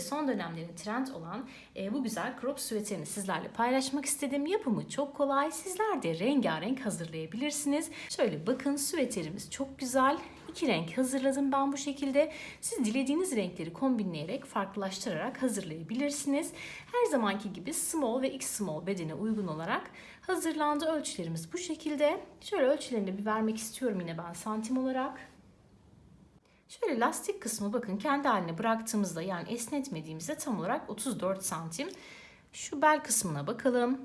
Son dönemlerin trend olan e, bu güzel crop süveterini sizlerle paylaşmak istedim. Yapımı çok kolay. Sizler de rengarenk hazırlayabilirsiniz. Şöyle bakın süveterimiz çok güzel. İki renk hazırladım ben bu şekilde. Siz dilediğiniz renkleri kombinleyerek farklılaştırarak hazırlayabilirsiniz. Her zamanki gibi small ve x small bedene uygun olarak hazırlandı. Ölçülerimiz bu şekilde. Şöyle ölçülerini bir vermek istiyorum yine ben santim olarak. Şöyle lastik kısmı bakın kendi haline bıraktığımızda yani esnetmediğimizde tam olarak 34 santim. Şu bel kısmına bakalım.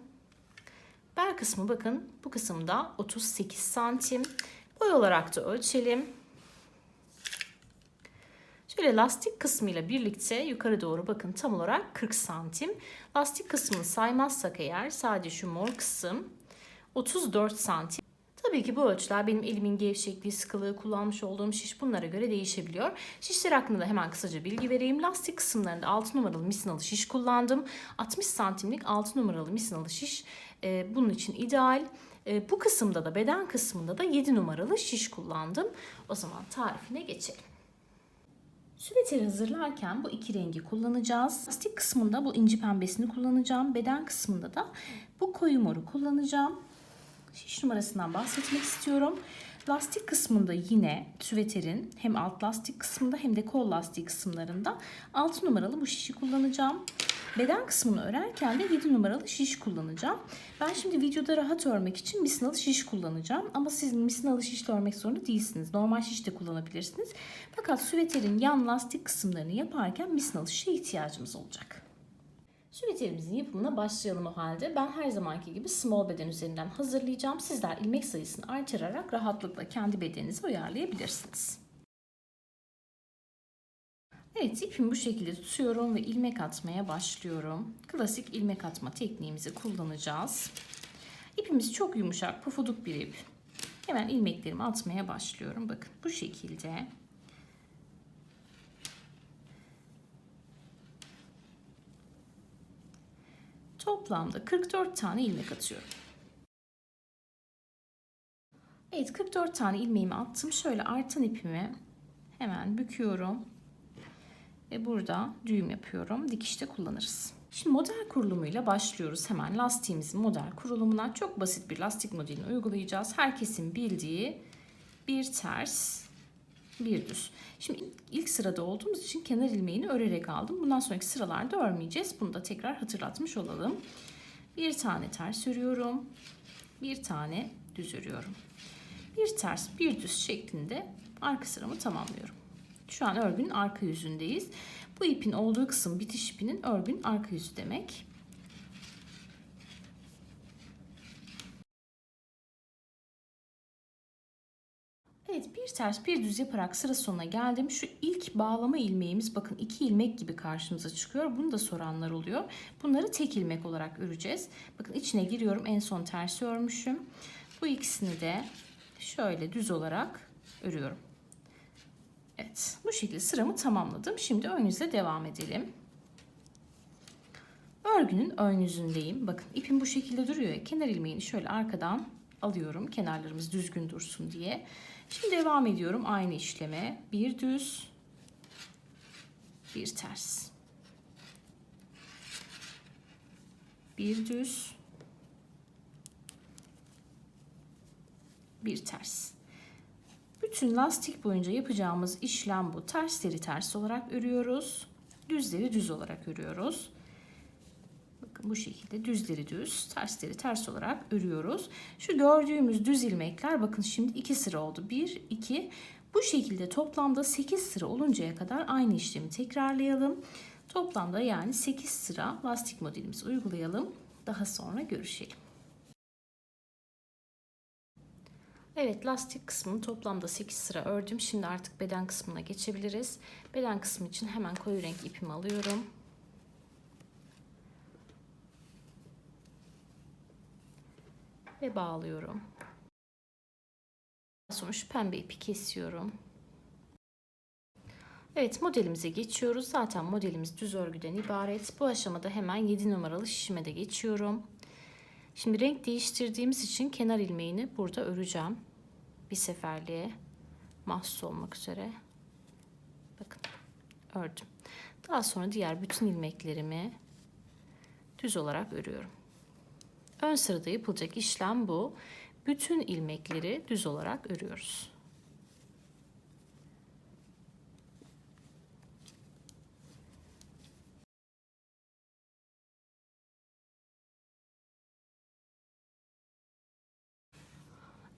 Bel kısmı bakın bu kısımda 38 santim. Boy olarak da ölçelim. Şöyle lastik kısmıyla birlikte yukarı doğru bakın tam olarak 40 santim. Lastik kısmını saymazsak eğer sadece şu mor kısım 34 santim. Tabii ki bu ölçüler benim elimin gevşekliği, sıkılığı, kullanmış olduğum şiş bunlara göre değişebiliyor. Şişler hakkında da hemen kısaca bilgi vereyim. Lastik kısımlarında 6 numaralı misinalı şiş kullandım. 60 santimlik 6 numaralı misinalı şiş e, bunun için ideal. E, bu kısımda da beden kısmında da 7 numaralı şiş kullandım. O zaman tarifine geçelim. Süveteri hazırlarken bu iki rengi kullanacağız. Lastik kısmında bu inci pembesini kullanacağım. Beden kısmında da bu koyu moru kullanacağım. Şiş numarasından bahsetmek istiyorum. Lastik kısmında yine süveterin hem alt lastik kısmında hem de kol lastik kısımlarında 6 numaralı bu şişi kullanacağım. Beden kısmını örerken de 7 numaralı şiş kullanacağım. Ben şimdi videoda rahat örmek için misinalı şiş kullanacağım. Ama siz misinalı şiş de örmek zorunda değilsiniz. Normal şiş de kullanabilirsiniz. Fakat süveterin yan lastik kısımlarını yaparken misinalı şişe ihtiyacımız olacak. Süveterimizin yapımına başlayalım o halde. Ben her zamanki gibi small beden üzerinden hazırlayacağım. Sizler ilmek sayısını artırarak rahatlıkla kendi bedeninize uyarlayabilirsiniz. Evet ipimi bu şekilde tutuyorum ve ilmek atmaya başlıyorum. Klasik ilmek atma tekniğimizi kullanacağız. İpimiz çok yumuşak, pufuduk bir ip. Hemen ilmeklerimi atmaya başlıyorum. Bakın bu şekilde. Toplamda 44 tane ilmek atıyorum. Evet 44 tane ilmeğimi attım. Şöyle artan ipimi hemen büküyorum. Ve burada düğüm yapıyorum. Dikişte kullanırız. Şimdi model kurulumuyla başlıyoruz. Hemen lastiğimizin model kurulumuna çok basit bir lastik modelini uygulayacağız. Herkesin bildiği bir ters, bir düz. Şimdi ilk sırada olduğumuz için kenar ilmeğini örerek aldım. Bundan sonraki sıralarda örmeyeceğiz. Bunu da tekrar hatırlatmış olalım. Bir tane ters örüyorum. Bir tane düz örüyorum. Bir ters, bir düz şeklinde arka sıramı tamamlıyorum. Şu an örgünün arka yüzündeyiz. Bu ipin olduğu kısım bitiş ipinin örgünün arka yüzü demek. Evet bir ters bir düz yaparak sıra sonuna geldim. Şu ilk bağlama ilmeğimiz bakın iki ilmek gibi karşımıza çıkıyor. Bunu da soranlar oluyor. Bunları tek ilmek olarak öreceğiz. Bakın içine giriyorum en son tersi örmüşüm. Bu ikisini de şöyle düz olarak örüyorum. Evet bu şekilde sıramı tamamladım. Şimdi ön yüze devam edelim. Örgünün ön yüzündeyim. Bakın ipim bu şekilde duruyor. Kenar ilmeğini şöyle arkadan alıyorum. Kenarlarımız düzgün dursun diye. Şimdi devam ediyorum aynı işleme. Bir düz, bir ters. Bir düz, bir ters. Bütün lastik boyunca yapacağımız işlem bu. Tersleri ters olarak örüyoruz. Düzleri düz olarak örüyoruz. Bakın bu şekilde düzleri düz, tersleri ters olarak örüyoruz. Şu gördüğümüz düz ilmekler bakın şimdi iki sıra oldu. Bir, iki. Bu şekilde toplamda 8 sıra oluncaya kadar aynı işlemi tekrarlayalım. Toplamda yani 8 sıra lastik modelimizi uygulayalım. Daha sonra görüşelim. Evet lastik kısmını toplamda 8 sıra ördüm. Şimdi artık beden kısmına geçebiliriz. Beden kısmı için hemen koyu renk ipimi alıyorum. Ve bağlıyorum. Şu pembe ipi kesiyorum. Evet modelimize geçiyoruz. Zaten modelimiz düz örgüden ibaret. Bu aşamada hemen 7 numaralı şişime de geçiyorum. Şimdi renk değiştirdiğimiz için kenar ilmeğini burada öreceğim. Bir seferliğe mahsus olmak üzere. Bakın ördüm. Daha sonra diğer bütün ilmeklerimi düz olarak örüyorum. Ön sırada yapılacak işlem bu. Bütün ilmekleri düz olarak örüyoruz.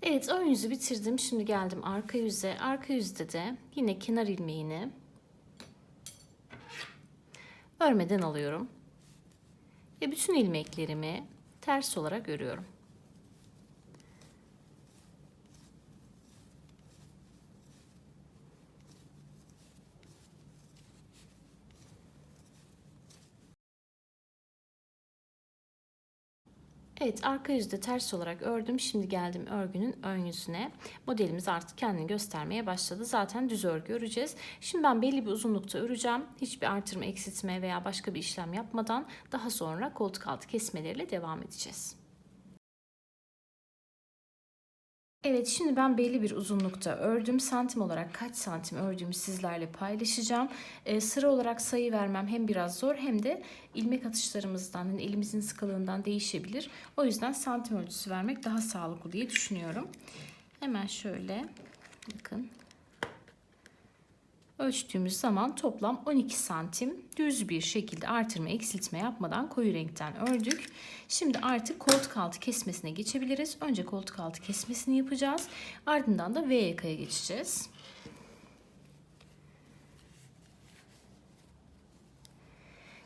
Evet ön yüzü bitirdim. Şimdi geldim arka yüze. Arka yüzde de yine kenar ilmeğini örmeden alıyorum. Ve bütün ilmeklerimi ters olarak örüyorum. Evet arka yüzde ters olarak ördüm. Şimdi geldim örgünün ön yüzüne. Modelimiz artık kendini göstermeye başladı. Zaten düz örgü öreceğiz. Şimdi ben belli bir uzunlukta öreceğim. Hiçbir artırma, eksiltme veya başka bir işlem yapmadan daha sonra koltuk altı kesmeleriyle devam edeceğiz. Evet şimdi ben belli bir uzunlukta ördüm. Santim olarak kaç santim ördüğümü sizlerle paylaşacağım. Ee, sıra olarak sayı vermem hem biraz zor hem de ilmek atışlarımızdan, yani elimizin sıkılığından değişebilir. O yüzden santim ölçüsü vermek daha sağlıklı diye düşünüyorum. Hemen şöyle bakın ölçtüğümüz zaman toplam 12 santim düz bir şekilde artırma eksiltme yapmadan koyu renkten ördük. Şimdi artık koltuk altı kesmesine geçebiliriz. Önce koltuk altı kesmesini yapacağız. Ardından da V yakaya geçeceğiz.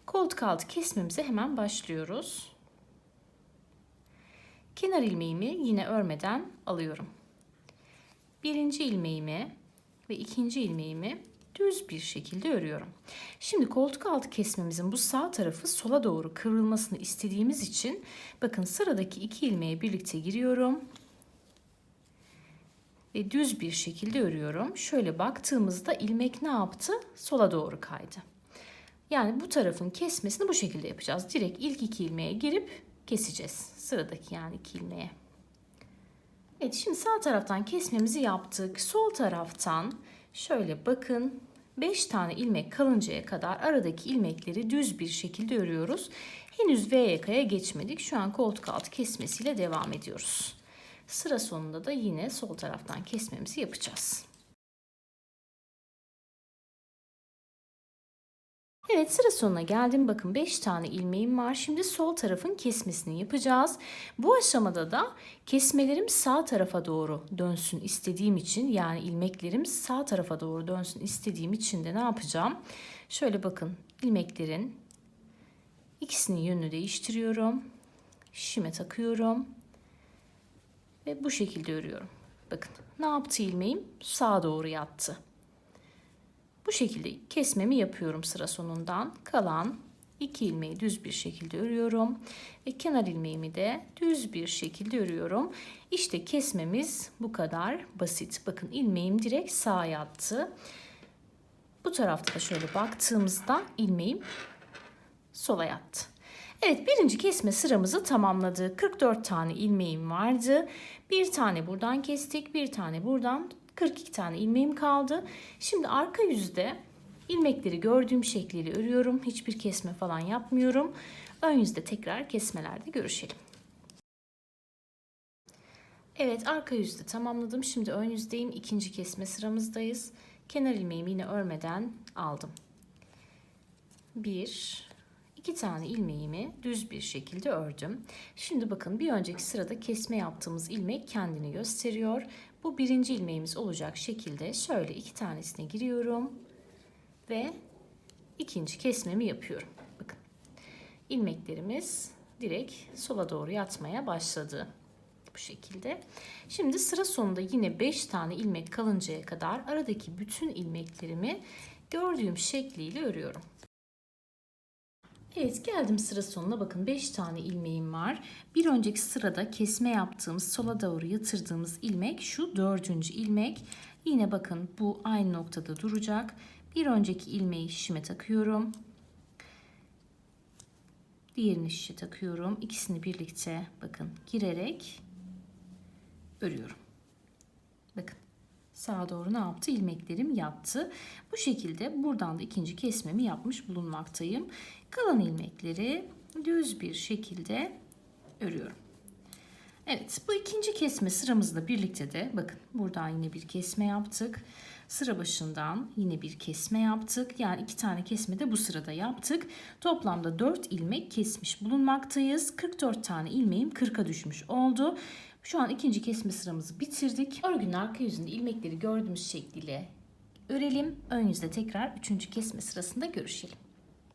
Koltuk altı kesmemize hemen başlıyoruz. Kenar ilmeğimi yine örmeden alıyorum. Birinci ilmeğimi ve ikinci ilmeğimi düz bir şekilde örüyorum. Şimdi koltuk altı kesmemizin bu sağ tarafı sola doğru kıvrılmasını istediğimiz için bakın sıradaki iki ilmeğe birlikte giriyorum. Ve düz bir şekilde örüyorum. Şöyle baktığımızda ilmek ne yaptı? Sola doğru kaydı. Yani bu tarafın kesmesini bu şekilde yapacağız. Direkt ilk iki ilmeğe girip keseceğiz. Sıradaki yani iki ilmeğe. Evet şimdi sağ taraftan kesmemizi yaptık. Sol taraftan Şöyle bakın 5 tane ilmek kalıncaya kadar aradaki ilmekleri düz bir şekilde örüyoruz. Henüz V yakaya geçmedik. Şu an koltuk altı kesmesiyle devam ediyoruz. Sıra sonunda da yine sol taraftan kesmemizi yapacağız. Evet sıra sonuna geldim. Bakın 5 tane ilmeğim var. Şimdi sol tarafın kesmesini yapacağız. Bu aşamada da kesmelerim sağ tarafa doğru dönsün istediğim için yani ilmeklerim sağ tarafa doğru dönsün istediğim için de ne yapacağım? Şöyle bakın ilmeklerin ikisinin yönünü değiştiriyorum. Şime takıyorum. Ve bu şekilde örüyorum. Bakın ne yaptı ilmeğim? Sağa doğru yattı. Bu şekilde kesmemi yapıyorum sıra sonundan. Kalan iki ilmeği düz bir şekilde örüyorum ve kenar ilmeğimi de düz bir şekilde örüyorum. İşte kesmemiz bu kadar basit. Bakın ilmeğim direkt sağa yattı. Bu tarafta da şöyle baktığımızda ilmeğim sola yattı. Evet birinci kesme sıramızı tamamladık. 44 tane ilmeğim vardı. Bir tane buradan kestik, bir tane buradan 42 tane ilmeğim kaldı. Şimdi arka yüzde ilmekleri gördüğüm şekliyle örüyorum. Hiçbir kesme falan yapmıyorum. Ön yüzde tekrar kesmelerde görüşelim. Evet arka yüzde tamamladım. Şimdi ön yüzdeyim. İkinci kesme sıramızdayız. Kenar ilmeğimi yine örmeden aldım. Bir, iki tane ilmeğimi düz bir şekilde ördüm. Şimdi bakın bir önceki sırada kesme yaptığımız ilmek kendini gösteriyor. Bu birinci ilmeğimiz olacak şekilde şöyle iki tanesine giriyorum ve ikinci kesmemi yapıyorum. Bakın ilmeklerimiz direkt sola doğru yatmaya başladı. Bu şekilde. Şimdi sıra sonunda yine 5 tane ilmek kalıncaya kadar aradaki bütün ilmeklerimi gördüğüm şekliyle örüyorum. Evet geldim sıra sonuna bakın 5 tane ilmeğim var. Bir önceki sırada kesme yaptığımız sola doğru yatırdığımız ilmek şu dördüncü ilmek. Yine bakın bu aynı noktada duracak. Bir önceki ilmeği şişime takıyorum. Diğerini şişe takıyorum. İkisini birlikte bakın girerek örüyorum. Bakın sağa doğru ne yaptı? İlmeklerim yattı. Bu şekilde buradan da ikinci kesmemi yapmış bulunmaktayım. Kalan ilmekleri düz bir şekilde örüyorum. Evet bu ikinci kesme sıramızla birlikte de bakın buradan yine bir kesme yaptık. Sıra başından yine bir kesme yaptık. Yani iki tane kesme de bu sırada yaptık. Toplamda 4 ilmek kesmiş bulunmaktayız. 44 tane ilmeğim 40'a düşmüş oldu. Şu an ikinci kesme sıramızı bitirdik. Örgünün arka yüzünde ilmekleri gördüğümüz şekliyle örelim. Ön yüzde tekrar üçüncü kesme sırasında görüşelim.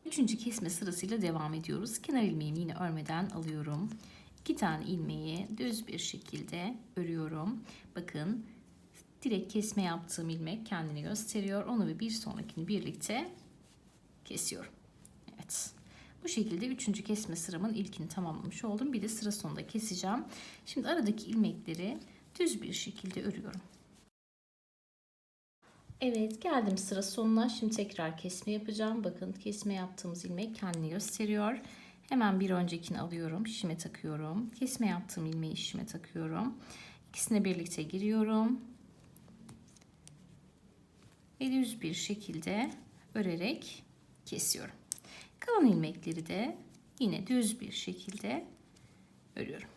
Üçüncü kesme sırasıyla devam ediyoruz. Kenar ilmeğimi yine örmeden alıyorum. İki tane ilmeği düz bir şekilde örüyorum. Bakın direkt kesme yaptığım ilmek kendini gösteriyor. Onu ve bir sonrakini birlikte kesiyorum. Evet. Bu şekilde üçüncü kesme sıramın ilkini tamamlamış oldum. Bir de sıra sonunda keseceğim. Şimdi aradaki ilmekleri düz bir şekilde örüyorum. Evet geldim sıra sonuna. Şimdi tekrar kesme yapacağım. Bakın kesme yaptığımız ilmek kendini gösteriyor. Hemen bir öncekini alıyorum. Şişime takıyorum. Kesme yaptığım ilmeği şişime takıyorum. İkisini birlikte giriyorum. Ve düz bir şekilde örerek kesiyorum. Kalan ilmekleri de yine düz bir şekilde örüyorum.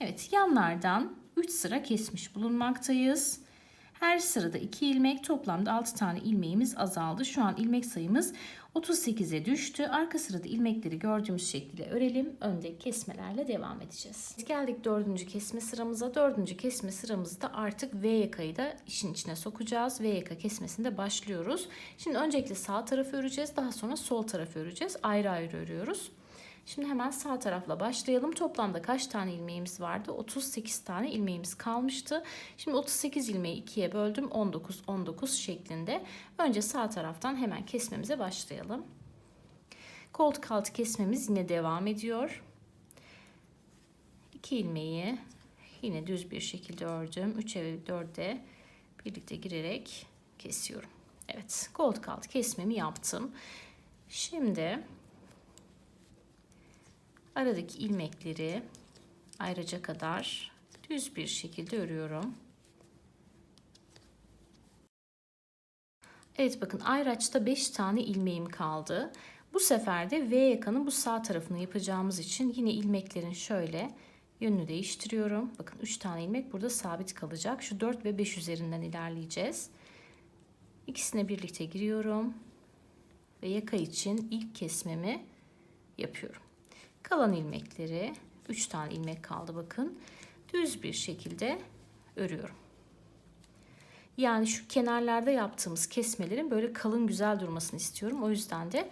Evet yanlardan 3 sıra kesmiş bulunmaktayız. Her sırada 2 ilmek toplamda 6 tane ilmeğimiz azaldı. Şu an ilmek sayımız 38'e düştü. Arka sırada ilmekleri gördüğümüz şekilde örelim. Önde kesmelerle devam edeceğiz. Geldik dördüncü kesme sıramıza. Dördüncü kesme sıramızda artık V yakayı da işin içine sokacağız. V yaka kesmesinde başlıyoruz. Şimdi öncelikle sağ tarafı öreceğiz. Daha sonra sol tarafı öreceğiz. Ayrı ayrı örüyoruz. Şimdi hemen sağ tarafla başlayalım. Toplamda kaç tane ilmeğimiz vardı? 38 tane ilmeğimiz kalmıştı. Şimdi 38 ilmeği ikiye böldüm. 19 19 şeklinde. Önce sağ taraftan hemen kesmemize başlayalım. Koltuk altı kesmemiz yine devam ediyor. 2 ilmeği yine düz bir şekilde ördüm. 3'e ve 4'e birlikte girerek kesiyorum. Evet, koltuk altı kesmemi yaptım. Şimdi aradaki ilmekleri ayrıca kadar düz bir şekilde örüyorum. Evet bakın ayraçta 5 tane ilmeğim kaldı. Bu sefer de V yakanın bu sağ tarafını yapacağımız için yine ilmeklerin şöyle yönünü değiştiriyorum. Bakın 3 tane ilmek burada sabit kalacak. Şu 4 ve 5 üzerinden ilerleyeceğiz. İkisine birlikte giriyorum. Ve yaka için ilk kesmemi yapıyorum. Kalan ilmekleri 3 tane ilmek kaldı bakın. Düz bir şekilde örüyorum. Yani şu kenarlarda yaptığımız kesmelerin böyle kalın güzel durmasını istiyorum. O yüzden de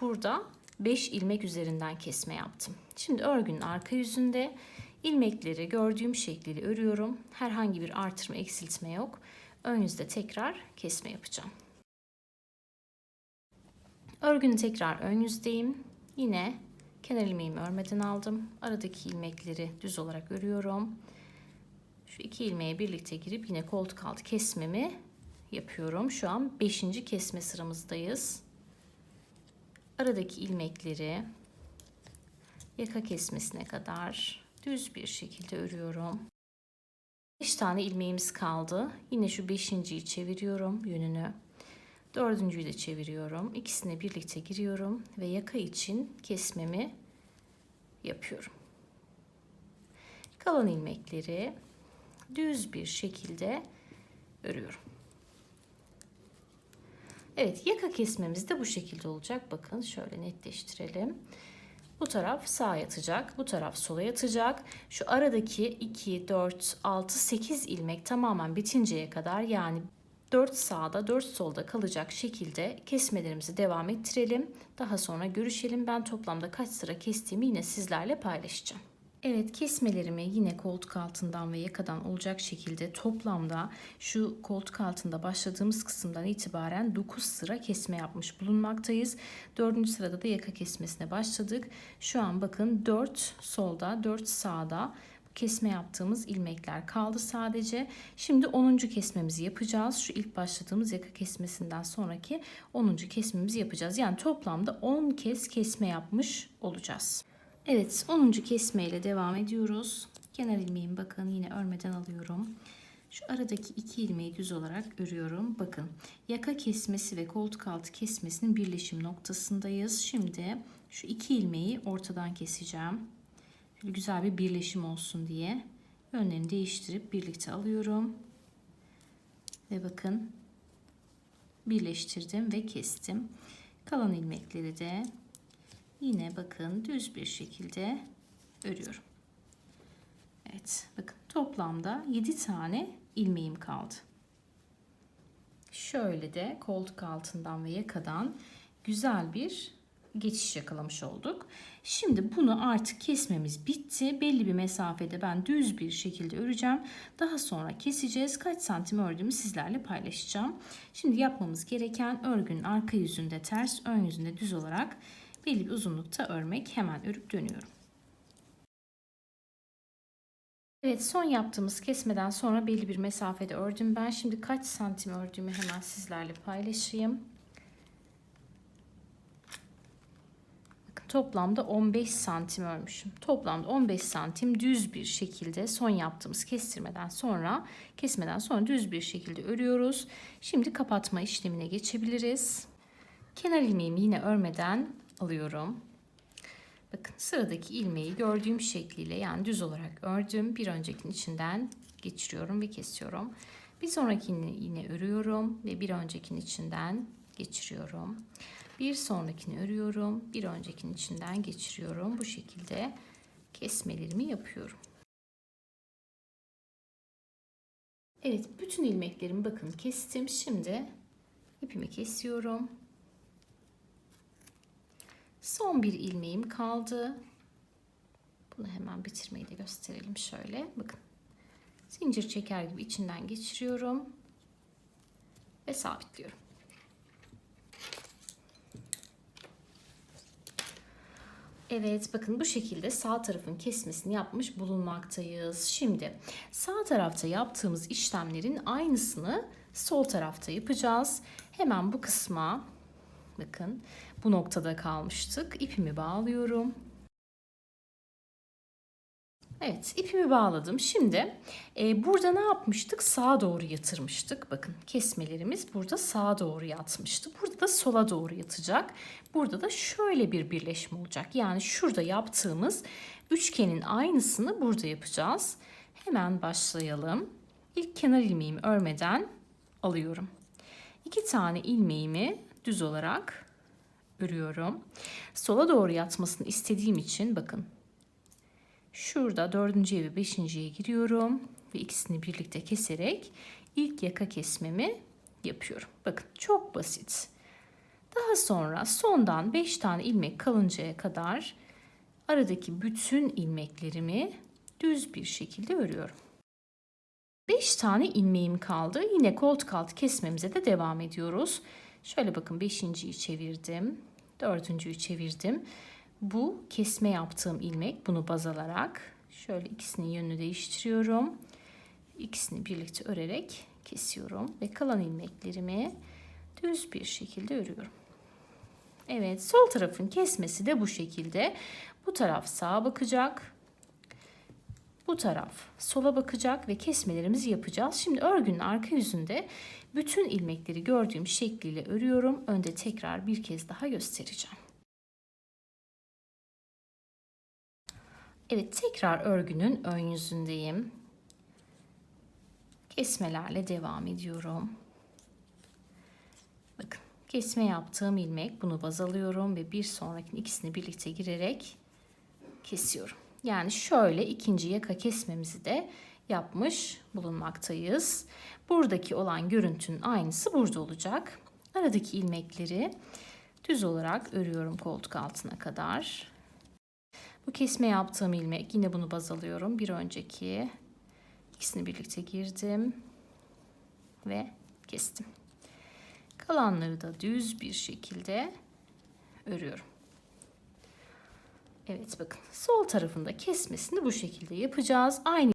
burada 5 ilmek üzerinden kesme yaptım. Şimdi örgünün arka yüzünde ilmekleri gördüğüm şekliyle örüyorum. Herhangi bir artırma eksiltme yok. Ön yüzde tekrar kesme yapacağım. Örgünün tekrar ön yüzdeyim. Yine Kenar ilmeğimi örmeden aldım. Aradaki ilmekleri düz olarak örüyorum. Şu iki ilmeğe birlikte girip yine koltuk altı kesmemi yapıyorum. Şu an 5. kesme sıramızdayız. Aradaki ilmekleri yaka kesmesine kadar düz bir şekilde örüyorum. 5 tane ilmeğimiz kaldı. Yine şu 5.yi çeviriyorum yönünü. Dördüncüyü de çeviriyorum. İkisini birlikte giriyorum ve yaka için kesmemi yapıyorum. Kalan ilmekleri düz bir şekilde örüyorum. Evet yaka kesmemiz de bu şekilde olacak. Bakın şöyle netleştirelim. Bu taraf sağa yatacak, bu taraf sola yatacak. Şu aradaki 2, 4, 6, 8 ilmek tamamen bitinceye kadar yani 4 sağda 4 solda kalacak şekilde kesmelerimizi devam ettirelim. Daha sonra görüşelim. Ben toplamda kaç sıra kestiğimi yine sizlerle paylaşacağım. Evet kesmelerimi yine koltuk altından ve yakadan olacak şekilde toplamda şu koltuk altında başladığımız kısımdan itibaren 9 sıra kesme yapmış bulunmaktayız. 4. sırada da yaka kesmesine başladık. Şu an bakın 4 solda 4 sağda kesme yaptığımız ilmekler kaldı sadece. Şimdi 10. kesmemizi yapacağız. Şu ilk başladığımız yaka kesmesinden sonraki 10. kesmemizi yapacağız. Yani toplamda 10 kez kesme yapmış olacağız. Evet 10. kesme ile devam ediyoruz. Kenar ilmeğimi bakın yine örmeden alıyorum. Şu aradaki iki ilmeği düz olarak örüyorum. Bakın yaka kesmesi ve koltuk altı kesmesinin birleşim noktasındayız. Şimdi şu iki ilmeği ortadan keseceğim. Güzel bir birleşim olsun diye yönlerini değiştirip birlikte alıyorum. Ve bakın birleştirdim ve kestim. Kalan ilmekleri de yine bakın düz bir şekilde örüyorum. Evet bakın toplamda 7 tane ilmeğim kaldı. Şöyle de koltuk altından ve yakadan güzel bir geçiş yakalamış olduk. Şimdi bunu artık kesmemiz bitti. Belli bir mesafede ben düz bir şekilde öreceğim. Daha sonra keseceğiz. Kaç santim ördüğümü sizlerle paylaşacağım. Şimdi yapmamız gereken örgünün arka yüzünde ters, ön yüzünde düz olarak belli bir uzunlukta örmek. Hemen örüp dönüyorum. Evet son yaptığımız kesmeden sonra belli bir mesafede ördüm. Ben şimdi kaç santim ördüğümü hemen sizlerle paylaşayım. Toplamda 15 santim örmüşüm. Toplamda 15 santim düz bir şekilde son yaptığımız kestirmeden sonra kesmeden sonra düz bir şekilde örüyoruz. Şimdi kapatma işlemine geçebiliriz. Kenar ilmeğimi yine örmeden alıyorum. Bakın sıradaki ilmeği gördüğüm şekliyle yani düz olarak ördüm. Bir öncekinin içinden geçiriyorum ve kesiyorum. Bir sonrakini yine örüyorum ve bir öncekinin içinden geçiriyorum. Bir sonrakini örüyorum. Bir öncekinin içinden geçiriyorum. Bu şekilde kesmelerimi yapıyorum. Evet bütün ilmeklerimi bakın kestim. Şimdi ipimi kesiyorum. Son bir ilmeğim kaldı. Bunu hemen bitirmeyi de gösterelim şöyle. Bakın. Zincir çeker gibi içinden geçiriyorum. Ve sabitliyorum. Evet bakın bu şekilde sağ tarafın kesmesini yapmış bulunmaktayız. Şimdi sağ tarafta yaptığımız işlemlerin aynısını sol tarafta yapacağız. Hemen bu kısma bakın bu noktada kalmıştık. İpimi bağlıyorum. Evet ipimi bağladım. Şimdi e, burada ne yapmıştık? Sağa doğru yatırmıştık. Bakın kesmelerimiz burada sağa doğru yatmıştı. Burada da sola doğru yatacak. Burada da şöyle bir birleşme olacak. Yani şurada yaptığımız üçgenin aynısını burada yapacağız. Hemen başlayalım. İlk kenar ilmeğimi örmeden alıyorum. İki tane ilmeğimi düz olarak örüyorum. Sola doğru yatmasını istediğim için bakın Şurada dördüncüye ve beşinciye giriyorum ve ikisini birlikte keserek ilk yaka kesmemi yapıyorum. Bakın çok basit. Daha sonra sondan 5 tane ilmek kalıncaya kadar aradaki bütün ilmeklerimi düz bir şekilde örüyorum. 5 tane ilmeğim kaldı. Yine koltuk altı kesmemize de devam ediyoruz. Şöyle bakın 5.yi çevirdim. 4.yü çevirdim. Bu kesme yaptığım ilmek bunu baz alarak şöyle ikisinin yönünü değiştiriyorum. İkisini birlikte örerek kesiyorum ve kalan ilmeklerimi düz bir şekilde örüyorum. Evet sol tarafın kesmesi de bu şekilde. Bu taraf sağa bakacak. Bu taraf sola bakacak ve kesmelerimizi yapacağız. Şimdi örgünün arka yüzünde bütün ilmekleri gördüğüm şekliyle örüyorum. Önde tekrar bir kez daha göstereceğim. Evet tekrar örgünün ön yüzündeyim. Kesmelerle devam ediyorum. Bakın kesme yaptığım ilmek bunu baz alıyorum ve bir sonraki ikisini birlikte girerek kesiyorum. Yani şöyle ikinci yaka kesmemizi de yapmış bulunmaktayız. Buradaki olan görüntünün aynısı burada olacak. Aradaki ilmekleri düz olarak örüyorum koltuk altına kadar. Bu kesme yaptığım ilmek yine bunu baz alıyorum. Bir önceki ikisini birlikte girdim ve kestim. Kalanları da düz bir şekilde örüyorum. Evet bakın sol tarafında kesmesini bu şekilde yapacağız. Aynı